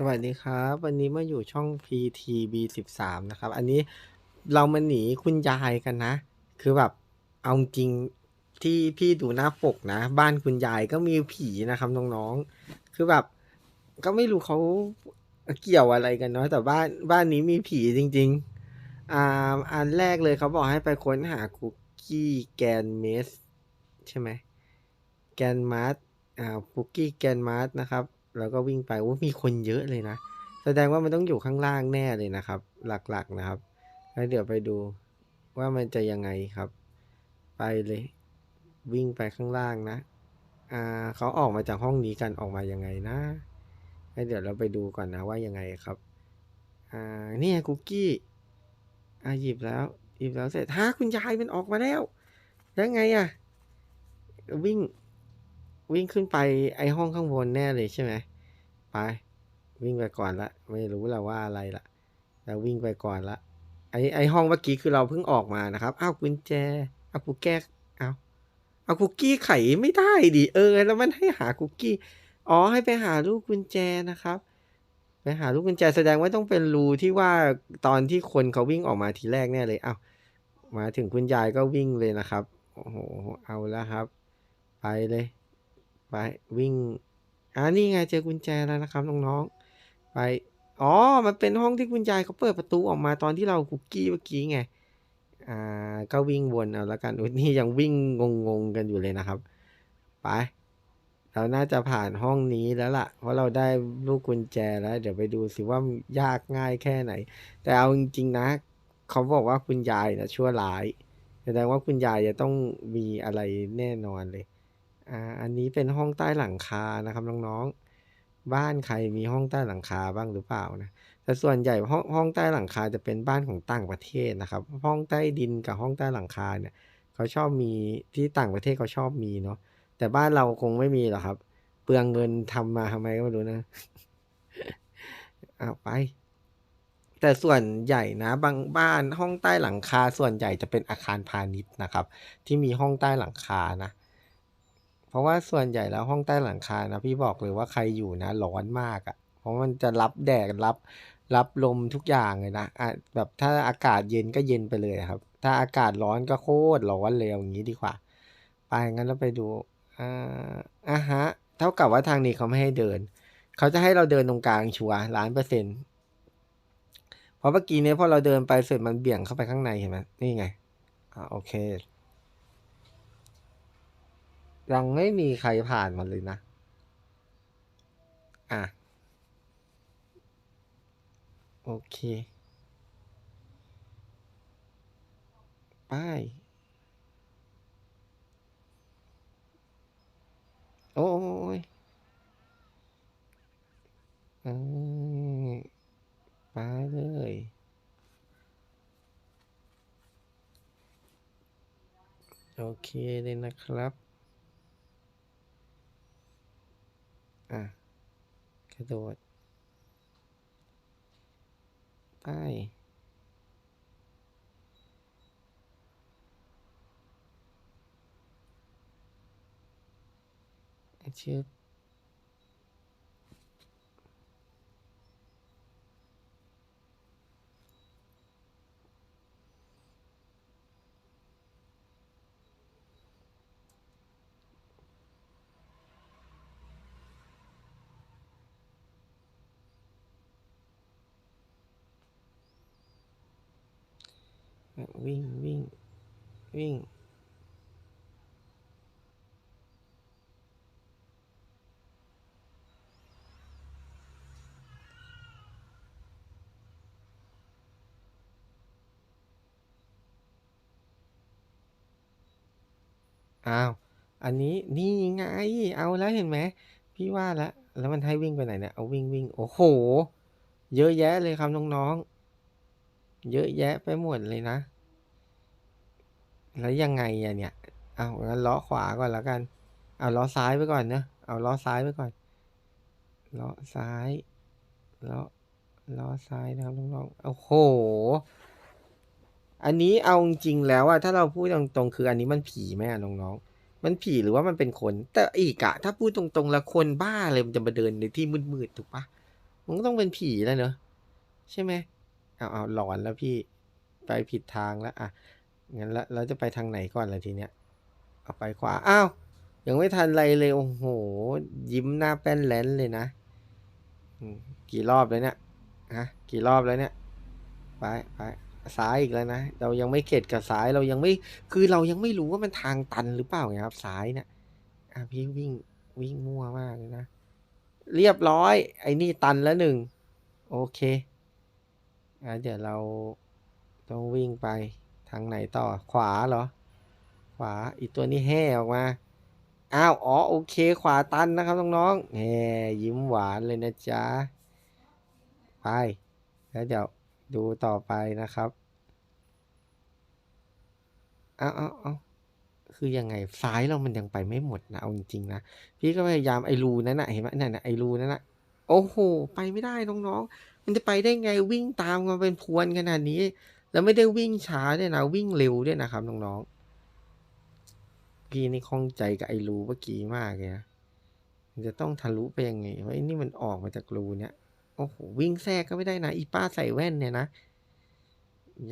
สวัสดีครับ วันนี้มาอยู่ช่อง PTB 13นะครับ อันนี้เรามาหนีคุณยายกันนะ คือแบบเอาจริงที่พี่ดูหน้าปกนะ บ้านคุณยายก็มีผีนะครับน้องๆคือแบบก็ไม่รู้เขาเกี่ยวอะไรกันเนาะแต่บ้านบ้านนี้มีผีจริง ๆอ่าอันแรกเลยเขาบอกให้ไปค้นหาคุกกี้แกนเมสใช่ไหมแกนมาร์อ่าคุกกี้แกนมาร์นะครับ แล้วก็วิ่งไปโอ้มีคนเยอะเลยนะ แสดงว่ามันต้องอยู่ข้างล่างแน่เลยนะครับ หลักๆนะครับแล้วเดี๋ยวไปดูว่ามันจะยังไงครับ ไปเลย วิ่งไปข้างล่างนะ อ่าเขาออกมาจากห้องนี้กันออกมายังไงนะแล้วเดี๋ยวเราไปดูก่อนนะว่ายังไงครับ อ่านี่คุกกี้อ่าหยิบแล้วหยิบแล้วเสร็จฮะคุณยายมันออกมาแล้ว แล้วไงอะวิ่ง วิ่งขึ้นไปไอห้องข้างบนแน่เลยใช่ไหมไป วิ่งไปก่อนละ ไม่รู้แล้วว่าอะไรละแล้ววิ่งไปก่อนละ ไอไอห้องเมื่อกี้คือเราเพิ่งออกมานะครับ อ้าวกุญแจเอากูแก้เอาเอาคุกกี้ไขไม่ได้ดิเออ แล้วมันให้หาคุกกี้ อ๋อให้ไปหาลูกกุญแจนะครับไปหาลูกกุญแจแสดงว่าต้องเป็นรูที่ว่าตอนที่คนเขาวิ่งออกมาทีแรกแน่เลยอ้าวมาถึงคุณยายก็วิ่งเลยนะครับโอ้โหเอาแล้วครับ ไปเลย ไปวิ่งอ่านี่ไงเจอกุญแจแล้วนะครับน้องๆไปอ๋อ มันเป็นห้องที่คุณยายเขาเปิดประตูออกมาตอนที่เราคุกกี้เมื่อกี้ไง อ่า ก็วิ่งวนเอาล้วกันอุ๊ยนี่ยังวิ่งงงๆกันอยู่เลยนะครับ ไป เราน่าจะผ่านห้องนี้แล้วล่ะ เพราะเราได้ลูกกุญแจแล้ว เดี๋ยวไปดูสิว่ายากง่ายแค่ไหน แต่เอาจริงๆนะ เขาบอกว่าคุณยายนะชั่วร้าย แสดงว่าคุณยายจะต้องมีอะไรแน่นอนเลย อ่าอันนี้เป็นห้องใต้หลังคานะครับน้อง ๆ บ้านใครมีห้องใต้หลังคาบ้างหรือเปล่านะ แต่ส่วนใหญ่ห้องห้องใต้หลังคาจะเป็นบ้านของต่างประเทศนะครับ ห้องใต้ดินกับห้องใต้หลังคาเนี่ยเขาชอบมีที่ต่างประเทศเขาชอบมีเนาะ แต่บ้านเราคงไม่มีหรอกครับ เปลืองเงินทำมาทำไมก็ไม่รู้นะ เอาไป แต่ส่วนใหญ่นะ บางบ้านห้องใต้หลังคา ส่วนใหญ่จะเป็นอาคารพาณิชย์นะครับ ที่มีห้องใต้หลังคานะ เพราะว่าส่วนใหญ่แล้วห้องใต้หลังคานะพี่บอกเลยว่าใครอยู่นะร้อนมากอะ่ะ เพราะมันจะรับแดดรับรับลมทุกอย่างเลยนะอะแบบถ้าอากาศเย็นก็เย็นไปเลยครับ ถ้าอากาศร้อนก็โคตรร้อนเลยอย่างนี้ดีกว่า ไปงั้นเราไปดูอ่าอะฮะ เท่ากับว่าทางนี้เขาไม่ให้เดิน เขาจะให้เราเดินตรงกลางชัวร์ล้านเปอร์เซ็นต์เพราะเมื่อกี้เนี้พอเราเดินไปเสร็จมันเบี่ยงเข้าไปข้างในเห็นไหมนี่ไงอ่าโอเค ยังไม่มีใครผ่านมาเลยนะ อะ โอเคไปโอ้ยเอ้ยไปเลยโอเคเลยนะครับ อะ ก ระโดด ไป ชึบ วิ่งวิ่งวิ่งอ้าว อันนี้นี่ไง เอาแล้วเห็นไหม พี่ว่าแล้ว แล้วมันให้วิ่งไปไหนเนี่ย เอาวิ่งวิ่ง โอ้โห เยอะแยะเลยครับน้องๆ เยอะแยะไปหมดเลยนะ แล้วยังไงอะเนี่ย เอางั้นล้อขวาก่อนแล้วกัน เอาล้อซ้ายไปก่อนเนะเอาล้อซ้ายไปก่อนล้อซ้ายล้อล้อซ้ายนะครับน้องๆโอ้โห อันนี้เอาจริงแล้วอะถ้าเราพูดตรงๆคืออันนี้มันผีไหมอะน้องๆ มันผีหรือว่ามันเป็นคน แต่อีกอะถ้าพูดตรงๆแล้วคนบ้าเลยมันจะมาเดินในที่มืดๆถูกปะมันก็ต้องเป็นผีแล้วเนอะใช่ไหม เอาเอาหลอนแล้วพี่ไปผิดทางแล้วอะงั้นแล้วเราจะไปทางไหนก่อนล่ะทีเนี้ยเอาไปขวาอ้าวยังไม่ทันไรเลยโอ้โห ยิ้มหน้าแป้นแลนเลยนะกี่รอบแล้วเนี่ยฮะกี่รอบแล้วเนี่ยไปไปซ้ายอีกแล้วนะเรายังไม่เข็ดกับซ้ายเรายังไม่คือเรายังไม่รู้ว่ามันทางตันหรือเปล่าไงครับซ้ายเนี่ยอะพี่วิ่งวิ่งมั่วมากเลยนะเรียบร้อย ไอ้นี่ตันแล้วหนึ่งโอเค อะเดี๋ยวเราต้องวิ่งไปทางไหนต่อขวาเหรอ ขวาอีกตัวนี้แห่ออกมา อ้าว อ๋อ โอเค ขวาตันนะครับน้องๆแหมยิ้มหวานเลยนะจ๊ะ ไป แล้วเดี๋ยวดูต่อไปนะครับเอาเอาเอาคือยังไงซ้ายเรามันยังไปไม่หมดนะ เอาจริงๆนะ พี่ก็พยายามไอรูนั่นนะเห็นไหมนั่นนะไอรูนั่นนะโอ้โห ไปไม่ได้น้องๆ มันจะไปได้ไงวิ่งตามกันเป็นพวนขนาดนี้ แล้วไม่ได้วิ่งช้าด้วยนะวิ่งเร็วด้วยนะครับน้องๆพี่นี่ข้องใจกับไอ้รูเมื่อกี้มากเลยนะมันจะต้องทะลุไปยังไงวะไอ้นี่มันออกมาจากรูเนี่ยโอ้โหวิ่งแทรกก็ไม่ได้นะอีป้าใส่แว่นเนี่ยนะ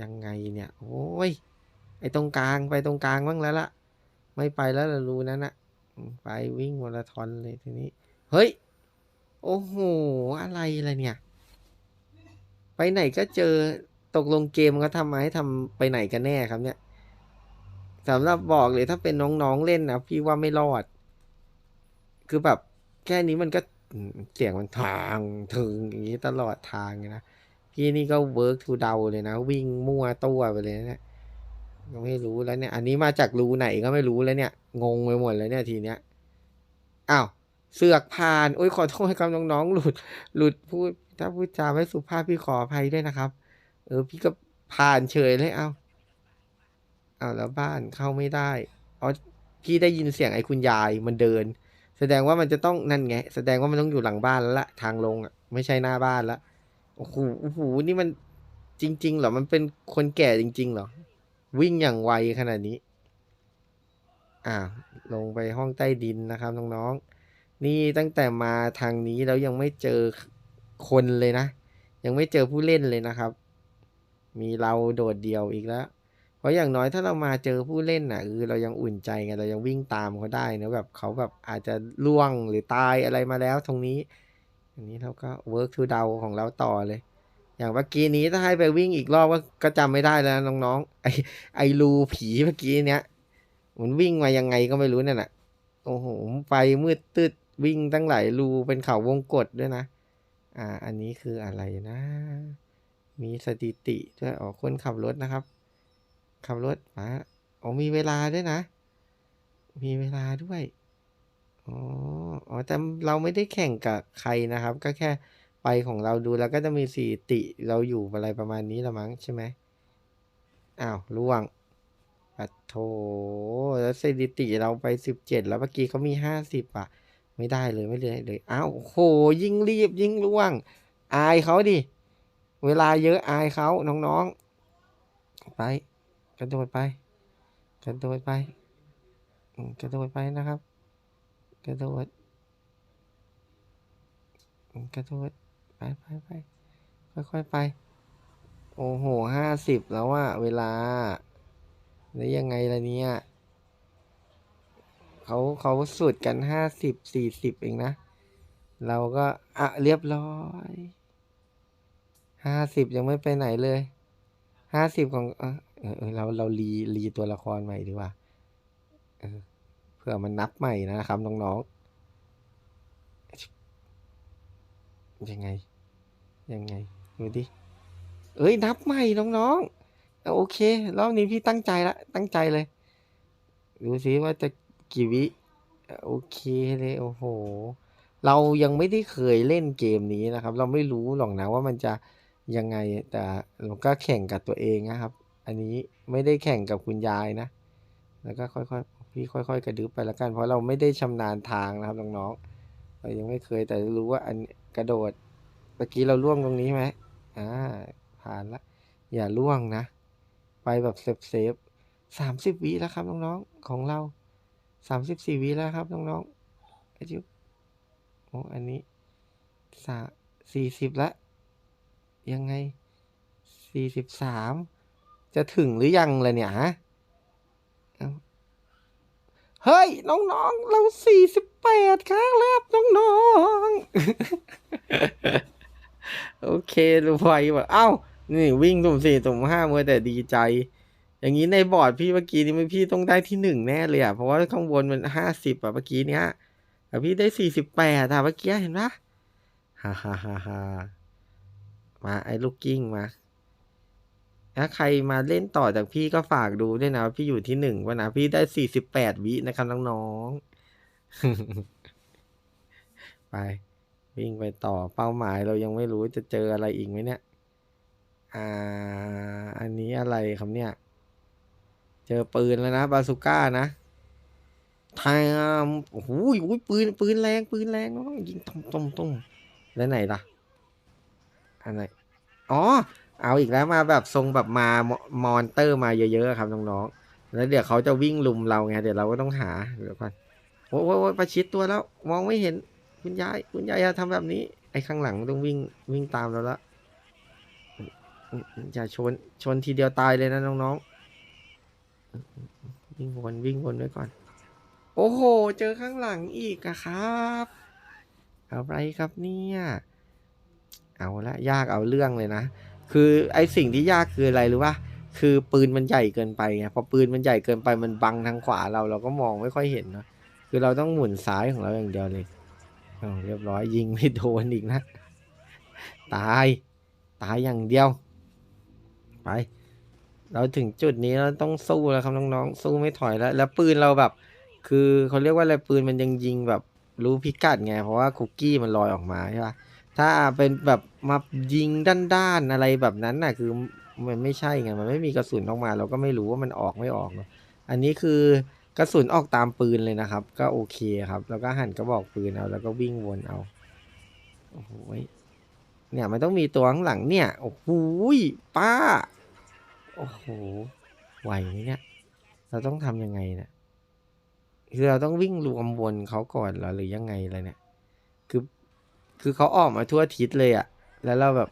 ยังไงเนี่ยโอ้ยไอ้ตรงกลางไปตรงกลางบ้างแล้วล่ะ ไม่ไปแล้วล่ะรูนั้นนะไปวิ่งมาราธอนเลยทีนี้ เฮ้ย โอ้โห อะไรล่ะเนี่ย ไปไหนก็เจอตกลงเกมก็ทำมาให้ทำไปไหนกันแน่ครับเนี่ยสำหรับบอกเลยถ้าเป็นน้องๆเล่นนะพี่ว่าไม่รอด คือแบบแค่นี้มันก็เสียงมันทางถึงอย่างนี้ตลอดทางนะพี่นี่ก็เวิร์กทูเดาเลยนะ วิ่งมั่วตัวไปเลยนะเนี่ยก็ไม่รู้แล้วเนี่ย อันนี้มาจากรูไหนก็ไม่รู้แล้วเนี่ย งงไปหมดเลยเนี่ยทีเนี้ยอ้าว เสือกผ่าน โอ้ยขอโทษครับน้องๆ หลุด หลุดพูด ถ้าพูดจาไม่สุภาพพี่ขออภัยด้วยนะครับ เออ พี่ก็ผ่านเฉยเลยเอ้าเอาแล้วบ้านเข้าไม่ได้อ๋อพี่ได้ยินเสียงไอ้คุณยายมันเดิน แสดงว่ามันจะต้องนั่นไง แสดงว่ามันต้องอยู่หลังบ้านแล้วละทางลงอะไม่ใช่หน้าบ้านละโอ้โหโอ้โหนี่มันจริง ๆ เหรอ มันเป็นคนแก่จริง ๆ เหรอ วิ่งอย่างไวขนาดนี้ อ่า ลงไปห้องใต้ดินนะครับน้อง ๆ นี่ตั้งแต่มาทางนี้แล้วยังไม่เจอคนเลยนะ ยังไม่เจอผู้เล่นเลยนะครับ มีเราโดดเดี่ยวอีกแล้ว เพราะอย่างน้อยถ้าเรามาเจอผู้เล่นน่ะคือเรายังอุ่นใจไงเรายังวิ่งตามเขาได้นะแบบเขาแบบอาจจะล่วงหรือตายอะไรมาแล้วตรงนี้ อันนี้เราก็ work to เดาของเราต่อเลย อย่างเมื่อกี้นี้ถ้าให้ไปวิ่งอีกรอบก็ก็จำไม่ได้แล้วน้องๆไอไอรูผีเมื่อกี้เนี้ยมันวิ่งมายังไงก็ไม่รู้นั่นน่ะโอ้โหไฟมืดตึด วิ่งตั้งหลายรูเป็นเขาวงกฏด้วยนะ อ่า อันนี้คืออะไรนะ มีสถิติด้วยอ๋อคนขับรถนะครับ ขับรถมาอ๋อมีเวลาด้วยนะ มีเวลาด้วยอ๋ออ๋อแต่เราไม่ได้แข่งกับใครนะครับ ก็แค่ไปของเราดูแล้วก็จะมีสถิติเราอยู่อะไรประมาณนี้ละมั้งใช่ไหมอ้าวล่วงปัดโถแล้วสถิติเราไปสิบเจ็ดแล้วเมื่อกี้เขามีห้าสิบอะ ไม่ได้เลยไม่เลยเลยอ้าวโหยิ่งรีบยิ่งล่วง อายเขาดิ เวลาเยอะอายเขาน้องๆ ไปกระโดดไปกระโดดไปกระโดดไปนะครับกระโดดกระโดดไปไปไปค่อยๆไป โอ้โหห้าสิบแล้วอะเวลา แล้วยังไงล่ะเนี่ย เขาเขาสุดกันห้าสิบสี่สิบเองนะ เราก็ อะ เรียบร้อยห้าสิบยังไม่ไปไหนเลยห้าสิบของเออเราเรารีรีตัวละครใหม่ดีกว่าเออเผื่อมันนับใหม่นะครับน้องๆยังไง ยังไงดูดิเอ้ยนับใหม่น้องๆโอเค รอบนี้พี่ตั้งใจละ ตั้งใจเลย ดูสิว่าจะ กี่วิโอเคเลยโอ้โห เรายังไม่ได้เคยเล่นเกมนี้นะครับ เราไม่รู้หรอกนะว่ามันจะยังไงแต่เราก็แข่งกับตัวเองนะครับ อันนี้ไม่ได้แข่งกับคุณยายนะ แล้วก็ค่อยๆพี่ค่อย ๆ กระดึบไปแล้วกัน เพราะเราไม่ได้ชำนาญทางนะครับน้องๆเรายังไม่เคยแต่รู้ว่าอันกระโดดเมื่อกี้เราล่วงตรงนี้ไหมอ่าผ่านละอย่าล่วงนะ ไปแบบเซฟเซฟสามสิบวิแล้วครับน้องๆของเรา สามสิบสี่วิแล้วครับน้องๆไอ้จิ๊บโอ้อันนี้สาสี่สิบละ ยังไงสี่สิบสามจะถึงหรือยังเลยเนี่ยฮะเฮ้ย น้องๆ เราสี่สิบแปดครั้งแล้วน้องๆ โอเครูไฟบอกเอ้า นี่วิ่งตุ่มสี่ตุ่มห้ามัวแต่ดีใจ อย่างนี้ในบอร์ดพี่เมื่อกี้นี้พี่ต้องได้ที่หนึ่งแน่เลยอะเพราะว่าข้างบนมันห้าสิบอะเมื่อกี้เนี้ยแต่พี่ได้สี่สิบแปดอะเมื่อกี้เห็นปะฮ่าฮ่าฮ่าฮ่ามาไอ้ลูกกิ้งมาถ้าใครมาเล่นต่อจากพี่ก็ฝากดูด้วยนะพี่อยู่ที่หนึ่งวะนะพี่ได้สี่สิบแปดวินะครับน้องๆ ไป วิ่งไปต่อเป้าหมายเรายังไม่รู้จะเจออะไรอีกไหมเนี่ย อ่า อันนี้อะไรครับเนี่ย เจอปืนแล้วนะบาซูก้านะทามโอ้โหอุ้ยปืนปืนแรงปืนแรงน้องยิงตุ้มตุ้มตุ้มแล้วไหนล่ะอันไหนอ๋อ เอาอีกแล้วมาแบบทรงแบบมามอนเตอร์มาเยอะๆครับน้องๆแล้วเดี๋ยวเขาจะวิ่งลุมเราไงเดี๋ยวเราก็ต้องหาเดี๋ยวก่อนโอ้โอ้โอ้ประชิดตัวแล้ว มองไม่เห็นคุณยายคุณยายอย่าทำแบบนี้ ไอ้ข้างหลังต้องวิ่งวิ่งตามเราละอืมอืมอย่าชนชนทีเดียวตายเลยนะน้องๆ วิ่งวนวิ่งวนไว้ก่อน โอ้โห เจอข้างหลังอีกอะครับ อะไรครับเนี่ย เอาละยากเอาเรื่องเลยนะ คือไอสิ่งที่ยากคืออะไรรู้ป่ะ คือปืนมันใหญ่เกินไปไง พอปืนมันใหญ่เกินไปมันบังทางขวาเราเราก็มองไม่ค่อยเห็นเนอะคือเราต้องหมุนซ้ายของเราอย่างเดียวเลยเรียบร้อยยิงไม่โดนอีกนะ ตาย ตายอย่างเดียว ไป เราถึงจุดนี้เราต้องสู้แล้วครับน้องๆ สู้ไม่ถอยแล้ว แล้วปืนเราแบบ คือเขาเรียกว่าอะไรปืนมันยังยิงแบบรู้พิกัดไง เพราะว่าคุกกี้มันลอยออกมาใช่ปะถ้าเป็นแบบมายิงด้านๆอะไรแบบนั้นน่ะ คือมันไม่ใช่ไง มันไม่มีกระสุนออกมา เราก็ไม่รู้ว่ามันออกไม่ออกเนอะอันนี้คือกระสุนออกตามปืนเลยนะครับ ก็โอเคครับ แล้วก็หันกระบอกปืนเอา แล้วก็วิ่งวนเอา โอ้โห เนี่ยมันต้องมีตัวข้างหลังเนี่ย โอ้โหป้า โอ้โห ไหวไหมเนี่ย เราต้องทำยังไงเนี่ย คือเราต้องวิ่งรวมวนเขาก่อนเหรอหรือยังไงเลยเนี่ย คือ คือเขาออกมาทั่วทิศเลยอะ แล้วเราแบบ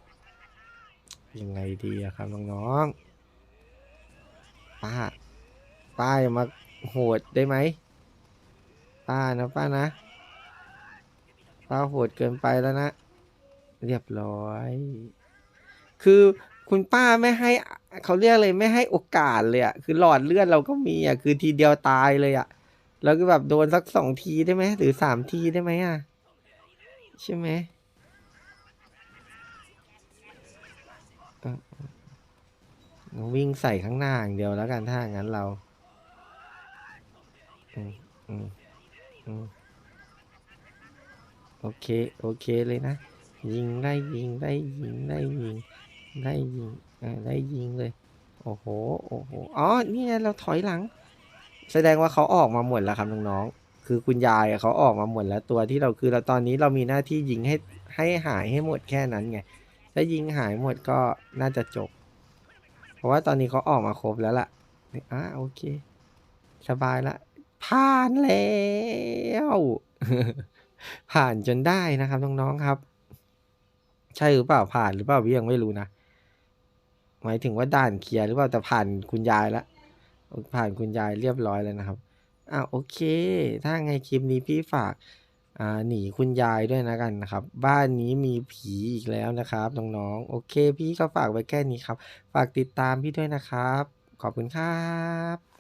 ยังไงดีอะครับน้องๆ ป้า ป้าอย่ามาโหดได้ไหม ป้านะป้านะ ป้าโหดเกินไปแล้วนะ เรียบร้อย คือ คุณป้าไม่ให้เขาเรียกเลยไม่ให้โอกาสเลยอะคือหลอดเลือดเราก็มีอะคือทีเดียวตายเลยอะแล้วก็แบบโดนสักสองทีได้ไหมหรือสามทีได้ไหมอะใช่ไหมวิ่งใส่ข้างหน้าอย่างเดียวแล้วกันถ้างั้นเราอืมอืมอืมโอเค โอเคเลยนะ ยิงได้ยิงได้ยิงได้ยิง ได้ยิงอ่าได้ยิงเลย โอ้โห โอ้โห อ๋อ นี่ไงเราถอยหลัง แสดงว่าเขาออกมาหมดแล้วครับน้องๆ คือคุณยายเขาออกมาหมดแล้วตัวที่เราคือเราตอนนี้เรามีหน้าที่ยิงให้ให้หายให้หมดแค่นั้นไง ถ้ายิงหายหมดก็น่าจะจบ เพราะว่าตอนนี้เขาออกมาครบแล้วล่ะ อ่าโอเค สบายละ ผ่านแล้ว ผ่านจนได้นะครับน้องๆครับ ใช่หรือเปล่าผ่านหรือเปล่าพี่ยังไม่รู้นะ หมายถึงว่าด่านเคลียร์หรือเปล่าแต่ผ่านคุณยายละผ่านคุณยายเรียบร้อยแล้วนะครับอ่าโอเค ถ้าไงคลิปนี้พี่ฝากอ่าหนีคุณยายด้วยนะกันนะครับ บ้านนี้มีผีอีกแล้วนะครับน้องๆโอเค พี่ก็ฝากไว้แค่นี้ครับ ฝากติดตามพี่ด้วยนะครับ ขอบคุณครับ